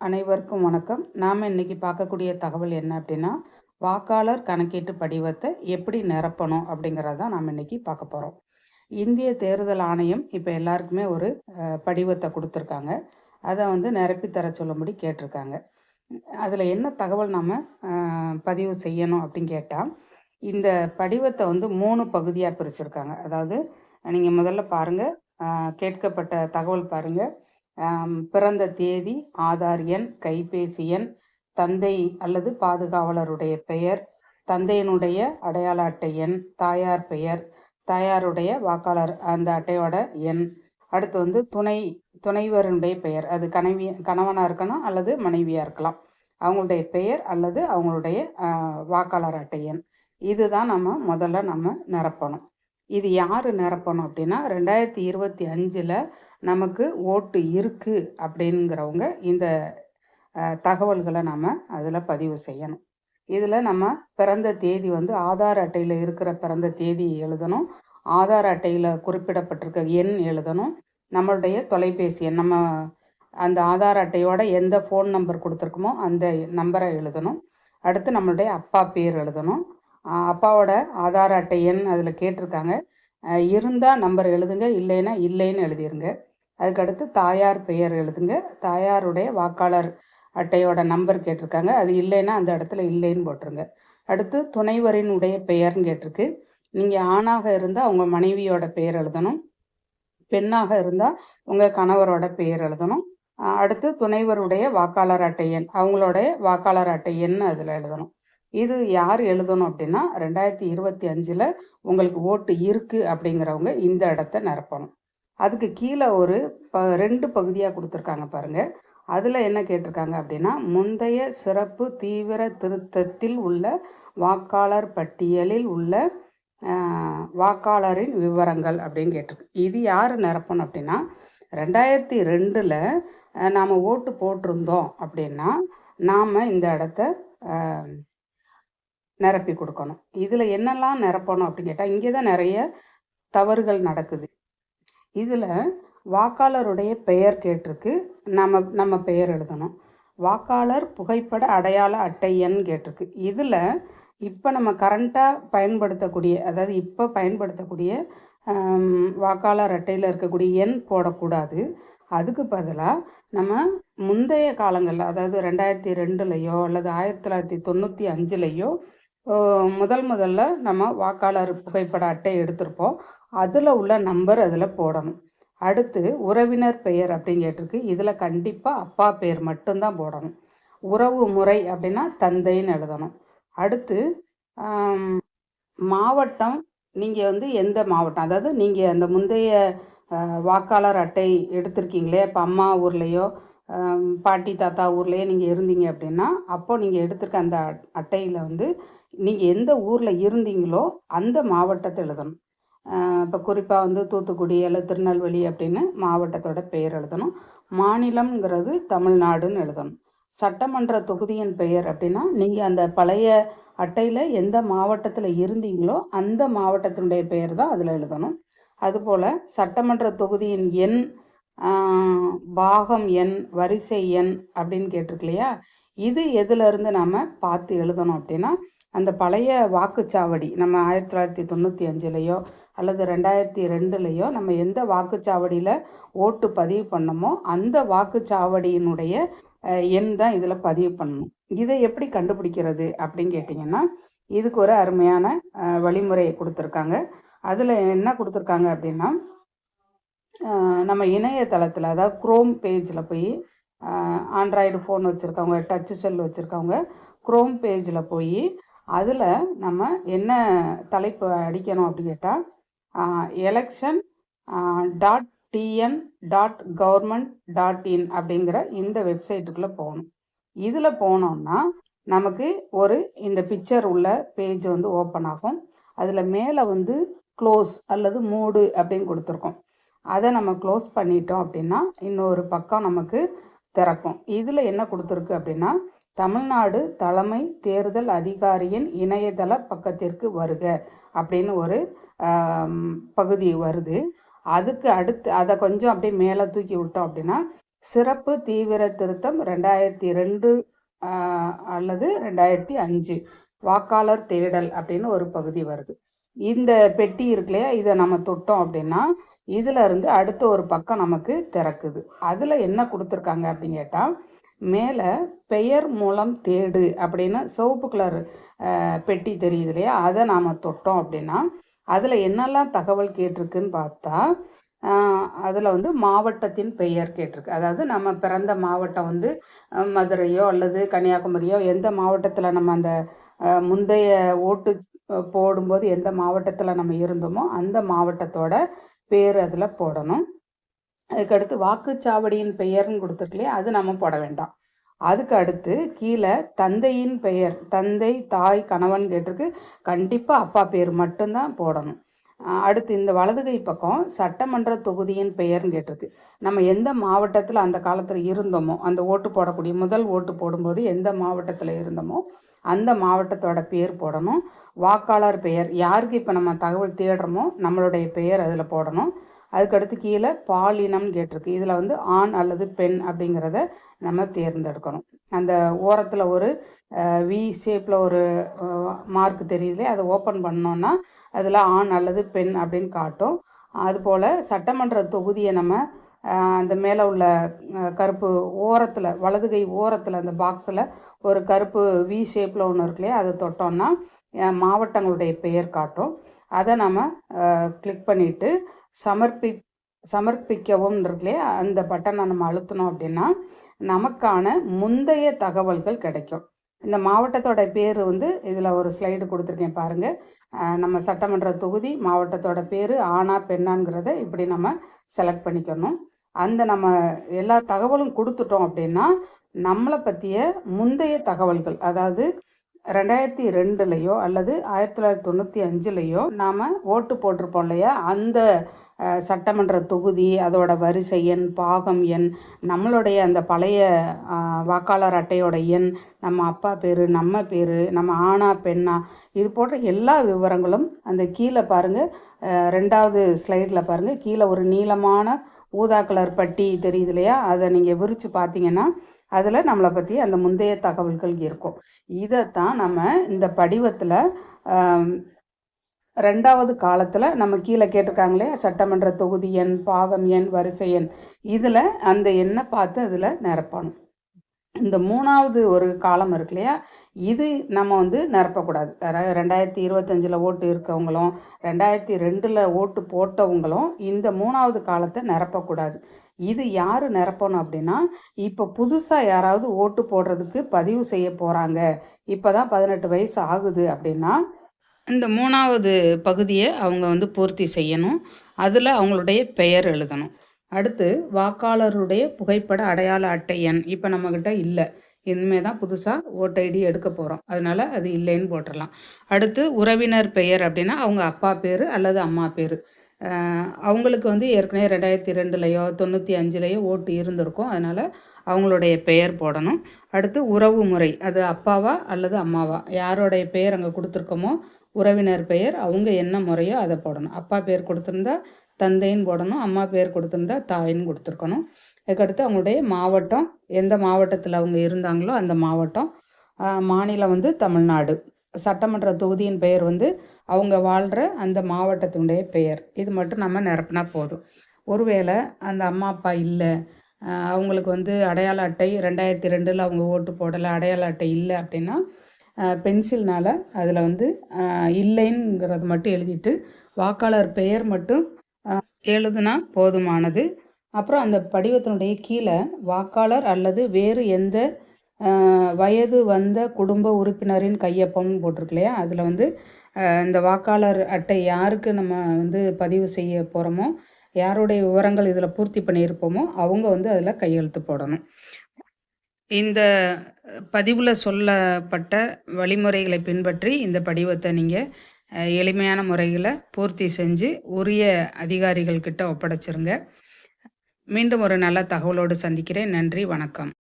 அனைவருக்கும் வணக்கம். நாம் இன்னைக்கு பார்க்கக்கூடிய தகவல் என்ன அப்படின்னா வாக்காளர் கணக்கீட்டு படிவத்தை எப்படி நிரப்பணும் அப்படிங்கிறத தான் நாம் இன்னைக்கு பார்க்க போகிறோம் இந்திய தேர்தல் ஆணையம் இப்போ எல்லாருக்குமே ஒரு படிவத்தை கொடுத்துருக்காங்க. அதை வந்து நிரப்பி தர சொல்லும்படி கேட்டிருக்காங்க. அதில் என்ன தகவல் நாம் பதிவு செய்யணும் அப்படின்னு கேட்டால் இந்த படிவத்தை வந்து மூணு பகுதியாக பிரிச்சிருக்காங்க. அதாவது நீங்கள் முதல்ல பாருங்கள் கேட்கப்பட்ட தகவல் பாருங்கள் பிறந்த தேதி ஆதார் எண் கைபேசி எண் தந்தை அல்லது பாதுகாவலருடைய பெயர் தந்தையினுடைய அடையாள அட்டை எண் தாயார் பெயர் தாயாருடைய வாக்காளர் அந்த அட்டையோட எண். அடுத்து வந்து துணை துணைவருடைய பெயர். அது கணவி கணவனாக இருக்கணும் அல்லது மனைவியாக இருக்கலாம். அவங்களுடைய பெயர் அல்லது அவங்களுடைய வாக்காளர் அட்டை எண். இதுதான் நம்ம முதல்ல நம்ம நிரப்பணும். இது யார் நிரப்பணும் அப்படின்னா ரெண்டாயிரத்தி இருபத்தி அஞ்சில் நமக்கு ஓட்டு இருக்குது அப்படிங்கிறவங்க இந்த தகவல்களை நம்ம அதில் பதிவு செய்யணும். இதில் நம்ம பிறந்த தேதி வந்து ஆதார் அட்டையில் இருக்கிற பிறந்த தேதி எழுதணும். ஆதார் அட்டையில் குறிப்பிடப்பட்டிருக்க எண் எழுதணும். நம்மளுடைய தொலைபேசி எண் நம்ம அந்த ஆதார் அட்டையோட எந்த ஃபோன் நம்பர் கொடுத்துருக்கோமோ அந்த நம்பரை எழுதணும். அடுத்து நம்மளுடைய அப்பா பேர் எழுதணும். அப்பாவோட ஆதார் அட்டை எண் அதில் கேட்டிருக்காங்க. இருந்தால் நம்பர் எழுதுங்க இல்லைன்னா இல்லைன்னு எழுதிருங்க. அதுக்கடுத்து தாயார் பெயர் எழுதுங்க. தாயாருடைய வாக்காளர் அட்டையோட நம்பர் கேட்டிருக்காங்க. அது இல்லைன்னா அந்த இடத்துல இல்லைன்னு போட்டுருங்க. அடுத்து துணைவரினுடைய பெயர்னு கேட்டிருக்கு. நீங்கள் ஆணாக இருந்தால் உங்கள் மனைவியோட பெயர் எழுதணும். பெண்ணாக இருந்தால் உங்கள் கணவரோட பெயர் எழுதணும். அடுத்து துணைவருடைய வாக்காளர் அட்டை எண் அவங்களுடைய வாக்காளர் அட்டை எண் அதில் எழுதணும். இது யார் எழுதணும் அப்படின்னா ரெண்டாயிரத்தி இருபத்தி அஞ்சில் உங்களுக்கு ஓட்டு இருக்குது அப்படிங்கிறவங்க இந்த இடத்த நிரப்பணும். அதுக்கு கீழே ஒரு ப ரெண்டு பகுதியாக கொடுத்துருக்காங்க பாருங்கள் அதில் என்ன கேட்டிருக்காங்க அப்படின்னா முந்தைய சிறப்பு தீவிர திருத்தத்தில் உள்ள வாக்காளர் பட்டியலில் உள்ள வாக்காளரின் விவரங்கள் அப்படின்னு கேட்டிருக்கு. இது யார் நிரப்பணும் அப்படின்னா ரெண்டாயிரத்தி ரெண்டில் நாம் ஓட்டு போட்டிருந்தோம் அப்படின்னா நாம் இந்த இடத்த நிரப்பி கொடுக்கணும். இதில் என்னெல்லாம் நிரப்பணும் அப்படின்னு கேட்டால் இங்கே தான் நிறைய தவறுகள் நடக்குது. இதில் வாக்காளருடைய பெயர் கேட்டிருக்கு. நம்ம நம்ம பெயர் எழுதணும். வாக்காளர் புகைப்பட அடையாள அட்டை எண் கேட்டிருக்கு. இதில் இப்போ நம்ம கரண்ட்டாக பயன்படுத்தக்கூடிய அதாவது இப்போ பயன்படுத்தக்கூடிய வாக்காளர் அட்டையில் இருக்கக்கூடிய எண் போடக்கூடாது. அதுக்கு பதிலாக நம்ம முந்தைய காலங்களில் அதாவது ரெண்டாயிரத்தி ரெண்டுலேயோ அல்லது ஆயிரத்தி தொள்ளாயிரத்தி தொண்ணூற்றி அஞ்சுலேயோ முதல் முதல்ல நம்ம வாக்காளர் புகைப்பட அட்டை எடுத்திருப்போம். அதில் உள்ள நம்பர் அதில் போடணும். அடுத்து உறவினர் பெயர் அப்படின்னு கேட்டிருக்கு. இதில் கண்டிப்பாக அப்பா பெயர் மட்டும்தான் போடணும். உறவு முறை அப்படின்னா தந்தைன்னு எழுதணும். அடுத்து மாவட்டம் நீங்கள் வந்து எந்த மாவட்டம்? அதாவது நீங்கள் அந்த முந்தைய வாக்காளர் அட்டை எடுத்திருக்கீங்களே இப்போ அம்மா ஊர்லேயோ பாட்டி தாத்தா ஊர்லேயோ நீங்கள் இருந்தீங்க அப்படின்னா அப்போது நீங்கள் எடுத்திருக்க அந்த அட்டையில் வந்து நீங்கள் எந்த ஊரில் இருந்தீங்களோ அந்த மாவட்டத்தை எழுதணும். இப்போ குறிப்பாக வந்து தூத்துக்குடி அல்லது திருநெல்வேலி அப்படின்னு மாவட்டத்தோட பெயர் எழுதணும். மாநிலம்ங்கிறது தமிழ்நாடுன்னு எழுதணும். சட்டமன்ற தொகுதியின் பெயர் அப்படின்னா நீங்கள் அந்த பழைய அட்டையில் எந்த மாவட்டத்தில் இருந்தீங்களோ அந்த மாவட்டத்தினுடைய பெயர் தான் அதில் எழுதணும். அதுபோல் சட்டமன்ற தொகுதியின் எண் பாகம் எண் வரிசை எண் அப்படின்னு கேட்டிருக்கு இல்லையா? இது எதுலேருந்து நாம் பார்த்து எழுதணும் அப்படின்னா அந்த பழைய வாக்குச்சாவடி நம்ம ஆயிரத்தி தொள்ளாயிரத்தி தொண்ணூற்றி அஞ்சுலேயோ அல்லது ரெண்டாயிரத்தி ரெண்டுலேயோ நம்ம எந்த வாக்குச்சாவடியில் ஓட்டு பதிவு பண்ணமோ அந்த வாக்குச்சாவடியினுடைய எண் தான் இதில் பதிவு பண்ணணும். இதை எப்படி கண்டுபிடிக்கிறது அப்படின்னு கேட்டிங்கன்னா இதுக்கு ஒரு அருமையான வழிமுறையை கொடுத்துருக்காங்க. அதில் என்ன கொடுத்துருக்காங்க அப்படின்னா நம்ம இணையதளத்தில் அதாவது குரோம் பேஜில் போய் ஆண்ட்ராய்டு ஃபோன் வச்சுருக்கவங்க டச்சு செல் வச்சுருக்கவங்க குரோம் பேஜில் போய் அதில் நம்ம என்ன தலைப்பு அடிக்கணும் அப்படின்னு கேட்டால் election dot TN dot government dot in அப்படிங்கிற இந்த வெப்சைட்டுக்குள்ளே போகணும். இதில் போனோம்னா நமக்கு ஒரு இந்த பிக்சர் உள்ள பேஜ் வந்து ஓப்பன் ஆகும். அதில் மேலே வந்து க்ளோஸ் அல்லது மூடு அப்படின்னு கொடுத்துருக்கோம். அதை நம்ம க்ளோஸ் பண்ணிட்டோம் அப்படின்னா இன்னொரு பக்கம் நமக்கு திறக்கும். இதில் என்ன கொடுத்துருக்கு அப்படின்னா தமிழ்நாடு தலைமை தேர்தல் அதிகாரியின் இணையதள பக்கத்திற்கு வருக. அப்படின்னு ஒரு பகுதி வருது. அதுக்கு அடுத்து அதை கொஞ்சம் அப்படியே மேலே தூக்கி விட்டோம் அப்படின்னா சிறப்பு தீவிர திருத்தம் ரெண்டாயிரத்தி ரெண்டு அல்லது ரெண்டாயிரத்தி அஞ்சு வாக்காளர் தேடல் அப்படின்னு ஒரு பகுதி வருது. இந்த பெட்டி இருக்கு இல்லையா இதை நம்ம தொட்டோம் அப்படின்னா இதில் இருந்து அடுத்த ஒரு பக்கம் நமக்கு திறக்குது. அதில் என்ன கொடுத்துருக்காங்க அப்படின்னு கேட்டால் மேலே பெயர் மூலம் தேடு அப்படின்னு சிவப்பு கலர் பெட்டி தெரியுது இல்லையா? அதை நாம் தொட்டோம் அப்படின்னா அதில் என்னெல்லாம் தகவல் கேட்டிருக்குன்னு பார்த்தா அதில் வந்து மாவட்டத்தின் பெயர் கேட்டிருக்கு. அதாவது நம்ம பிறந்த மாவட்டம் வந்து மதுரையோ அல்லது கன்னியாகுமரியோ எந்த மாவட்டத்தில் நம்ம அந்த முந்தைய ஓட்டு போடும்போது எந்த மாவட்டத்தில் நம்ம இருந்தோமோ அந்த மாவட்டத்தோட பேர் அதில் போடணும். அதுக்கடுத்து வாக்குச்சாவடியின் பெயர்னு கொடுத்துருக்கலையே அது நம்ம போட வேண்டாம். அதுக்கு அடுத்து கீழே தந்தையின் பெயர் தந்தை தாய் கணவன் கேட்டிருக்கு. கண்டிப்பாக அப்பா பேர் மட்டும்தான் போடணும். அடுத்து இந்த வலதுகை பக்கம் சட்டமன்ற தொகுதியின் பெயர்னு கேட்டிருக்கு. நம்ம எந்த மாவட்டத்தில் அந்த காலத்தில் இருந்தோமோ அந்த ஓட்டு போடக்கூடிய முதல் ஓட்டு போடும்போது எந்த மாவட்டத்தில் இருந்தோமோ அந்த மாவட்டத்தோட பேர் போடணும். வாக்காளர் பெயர் யாருக்கு இப்போ நம்ம தகவல் தேடுறோமோ நம்மளுடைய பெயர் அதில் போடணும். அதுக்கடுத்து கீழே பாலினம் கேட்டிருக்கு. இதில் வந்து ஆண் அல்லது பெண் அப்படிங்கிறத நம்ம தேர்ந்தெடுக்கணும். அந்த ஓரத்தில் ஒரு வி ஷேப்பில் ஒரு மார்க் தெரியுதுலே அதை ஓப்பன் பண்ணோன்னா அதில் ஆண் அல்லது பெண் அப்படின்னு காட்டும். அதுபோல் சட்டமன்ற தொகுதியை நம்ம அந்த மேலே உள்ள கருப்பு ஓரத்தில் வலதுகை ஓரத்தில் அந்த பாக்ஸில் ஒரு கருப்பு வி ஷேப்பில் ஒன்று இருக்கு இல்லையா? அதை தொட்டோம்னா மாவட்டங்களுடைய பெயர் காட்டும். அதை நம்ம கிளிக் பண்ணிவிட்டு சமர்ப்பி சமர்ப்பிக்கவும் இருக்கு அந்த பட்டனை நம்ம அழுத்தணும் அப்படின்னா நமக்கான முந்தைய தகவல்கள் கிடைக்கும். இந்த மாவட்டத்தோட பேர் வந்து இதில் ஒரு ஸ்லைடு கொடுத்துருக்கேன் பாருங்கள் நம்ம சட்டமன்ற தொகுதி மாவட்டத்தோட பேர் ஆனா பெண்ணாங்கிறத இப்படி நம்ம செலக்ட் பண்ணிக்கணும். அந்த நம்ம எல்லா தகவலும் கொடுத்துட்டோம் அப்படின்னா நம்மளை பற்றிய முந்தைய தகவல்கள் அதாவது ரெண்டாயிரத்தி ரெண்டுலேயோ அல்லது ஆயிரத்தி தொள்ளாயிரத்தி தொண்ணூற்றி அஞ்சுலேயோ நாம் ஓட்டு போட்டிருப்போம் இல்லையா? அந்த சட்டமன்ற தொகுதி அதோட வரிசை எண் பாகம் எண் நம்மளுடைய அந்த பழைய வாக்காளர் அட்டையோட எண் நம்ம அப்பா பேர் நம்ம பேர் நம்ம ஆணா பெண்ணா இது போன்ற எல்லா விவரங்களும் அந்த கீழே பாருங்கள் ரெண்டாவது ஸ்லைடில் பாருங்கள் கீழே ஒரு நீளமான ஊதா கலர் பட்டி தெரியுது இல்லையா? அதை நீங்கள் விரித்து பார்த்தீங்கன்னா அதில் நம்மளை பற்றி அந்த முந்தைய தகவல்கள் இருக்கும். இதைத்தான் நம்ம இந்த படிவத்தில் ரெண்டாவது காலத்தில் நம்ம கீழே கேட்டிருக்காங்களே சட்டமன்ற தொகுதி எண் பாகம் எண் வரிசை எண். இதில் அந்த எண்ணை பார்த்து அதில் நிரப்பணும். இந்த மூணாவது ஒரு காலம் இருக்கு இல்லையா? இது நம்ம வந்து நிரப்பக்கூடாது. ரெண்டாயிரத்தி இருபத்தஞ்சில் ஓட்டு இருக்கவங்களும் ரெண்டாயிரத்தி ரெண்டில் ஓட்டு போட்டவங்களும் இந்த மூணாவது காலத்தை நிரப்பக்கூடாது. இது யார் நிரப்பணும் அப்படின்னா இப்போ புதுசாக யாராவது ஓட்டு போடுறதுக்கு பதிவு செய்ய போகிறாங்க இப்போ தான் பதினெட்டு வயசு ஆகுது அப்படின்னா இந்த மூணாவது பகுதியை அவங்க வந்து பூர்த்தி செய்யணும். அதில் அவங்களுடைய பெயர் எழுதணும். அடுத்து வாக்காளருடைய புகைப்பட அடையாள அட்டை எண். இப்போ நம்மக்கிட்ட இல்லை. இனிமேல் தான் புதுசாக ஓட்டு ஐடி எடுக்க போகிறோம் அதனால் அது இல்லைன்னு போட்டுடலாம் அடுத்து உறவினர் பெயர் அப்படின்னா அவங்க அப்பா பேர் அல்லது அம்மா பேர். அவங்களுக்கு வந்து ஏற்கனவே ரெண்டாயிரத்தி ரெண்டுலேயோ தொண்ணூற்றி அஞ்சுலேயோ ஓட்டு இருந்திருக்கும். அதனால் அவங்களுடைய பெயர் போடணும். அடுத்து உறவு முறை. அது அப்பாவா அல்லது அம்மாவா? யாரோடைய பெயர் அங்கே கொடுத்துருக்கோமோ உறவினர் பெயர் அவங்க என்ன முறையோ அதை போடணும். அப்பா பேர் கொடுத்துருந்தா தந்தைன்னு போடணும் அம்மா பேர் கொடுத்துருந்தா தாயின்னு கொடுத்துருக்கணும். அதுக்கடுத்து அவங்களுடைய மாவட்டம் எந்த மாவட்டத்தில் அவங்க இருந்தாங்களோ அந்த மாவட்டம் மாநிலம் வந்து தமிழ்நாடு. சட்டமன்ற தொகுதியின் பெயர் வந்து அவங்க வாழ்கிற அந்த மாவட்டத்தினுடைய பெயர். இது மட்டும் நம்ம நிரப்பினா போதும். ஒருவேளை அந்த அம்மா அப்பா இல்லை அவங்களுக்கு வந்து அடையாள அட்டை ரெண்டாயிரத்தி ரெண்டில் அவங்க ஓட்டு போடலை அடையாள அட்டை இல்லை அப்படின்னா பென்சில்னால் அதில் வந்து இல்லைங்கிறது மட்டும் எழுதிட்டு வாக்காளர் பெயர் மட்டும் எழுதுனா போதுமானது. அப்புறம் அந்த படிவத்தினுடைய கீழே வாக்காளர் அல்லது வேறு எந்த வயது வந்த குடும்ப உறுப்பினரின் கையொப்பம்னு போட்டிருக்கு இல்லையா அதில் வந்து இந்த வாக்காளர் அட்டை யாருக்கு நம்ம வந்து பதிவு செய்ய போகிறோமோ யாருடைய விவரங்கள் இதில் பூர்த்தி பண்ணியிருப்போமோ அவங்க வந்து அதில் கையெழுத்து போடணும். இந்த பதிவில் சொல்லப்பட்ட வழிமுறைகளை பின்பற்றி இந்த படிவத்தை நீங்கள் எளிமையான முறையில் பூர்த்தி செஞ்சு உரிய அதிகாரிகள்கிட்ட ஒப்படைச்சிருங்க. மீண்டும் ஒரு நல்ல தகவலோடு சந்திக்கிறேன். நன்றி. வணக்கம்.